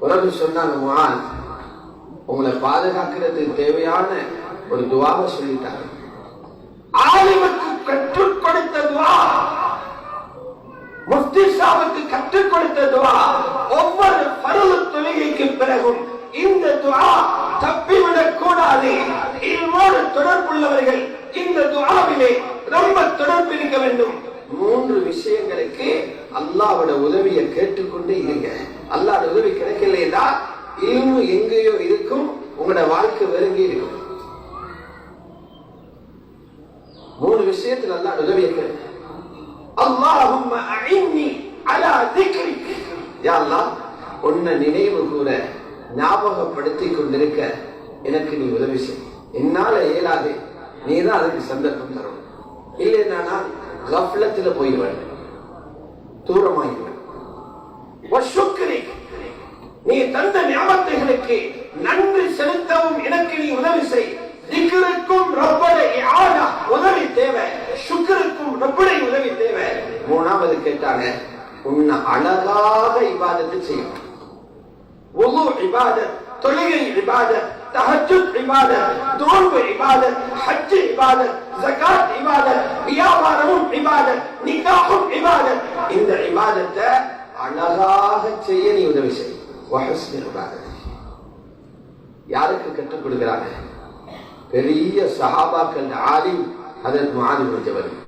பிறகு சொன்னாங்க முகான் உங்களை பாதுகாக்கிறதுக்கு தேவையான ஒரு துவாவை சொல்லிட்டாங்க ஆலிமுக்கு கற்றுக் கொடுத்த துவா முஃப்தி சாவுக்கு கற்றுக் கொடுத்த துவா ஒவ்வொரு பருவ தொழுகைக்கு பிறகும் இந்த துவா தப்பிவிடக் கூடாது. இதோடு தொடர்புள்ளவர்கள் இந்த துவாவிலே ரொம்ப தொடர்பு இருக்க வேண்டும். மூன்று விஷயங்களுக்கு அல்லாவோட உதவியை கேட்டுக்கொண்டே இருங்க. அல்லாட உதவி கிடைக்கலையா இல்மு எங்கேயோ இருக்கும் உங்களோட வாழ்க்கை வெறுங்கி இருக்கும். மூணு விஷயத்துல அல்லாஹ் உதவியை கேட்க அல்லாஹும் அலா திக்ரிக். யா அல்லாஹ் உன்னை நினைவு கூற ஞாபகப்படுத்திக் கொண்டிருக்க எனக்கு நீ உதவி செய். என்னால இயலாது. நீ தான் அதுக்கு சந்தர்ப்பம் தரும். இல்லைன்னா நான் கஃப்லத்துல போயிடுவேன் தூரமாயிடுவேன் நீ தந்த ஞாபகத்துகளுக்கு நன்றி செலுத்தவும் எனக்கு நீ உதவி செய். திக்கருக்கும் ரப்பரை இஆனா உதவி தேவை. சுக்கருக்கும் ரப்பட உதவி தேவை. மூணாவது கேட்டாங்க உன்னை அழகாக இவாதத்தை செய்யும். ஒவ்வொரு இபாதத் தொழுகை இபாதத் தஹஜ்ஜுத் இபாதத் நோன்பு இபாதத் ஹஜ் இபாதத் ஜகாத் இபாதத் வியாபாரமும் இபாதத் நிகாஹும் இபாதத் இந்த இபாதத்தை அழகாக செய்ய நீ உதவி செய் வஹஸ்னி இபாதத் யாருக்கு கற்றுக் கொடுக்கிறாங்க பெரிய சஹாபாக்கள் ஆலிம் ஹதரத் முஆது பின் ஜபல்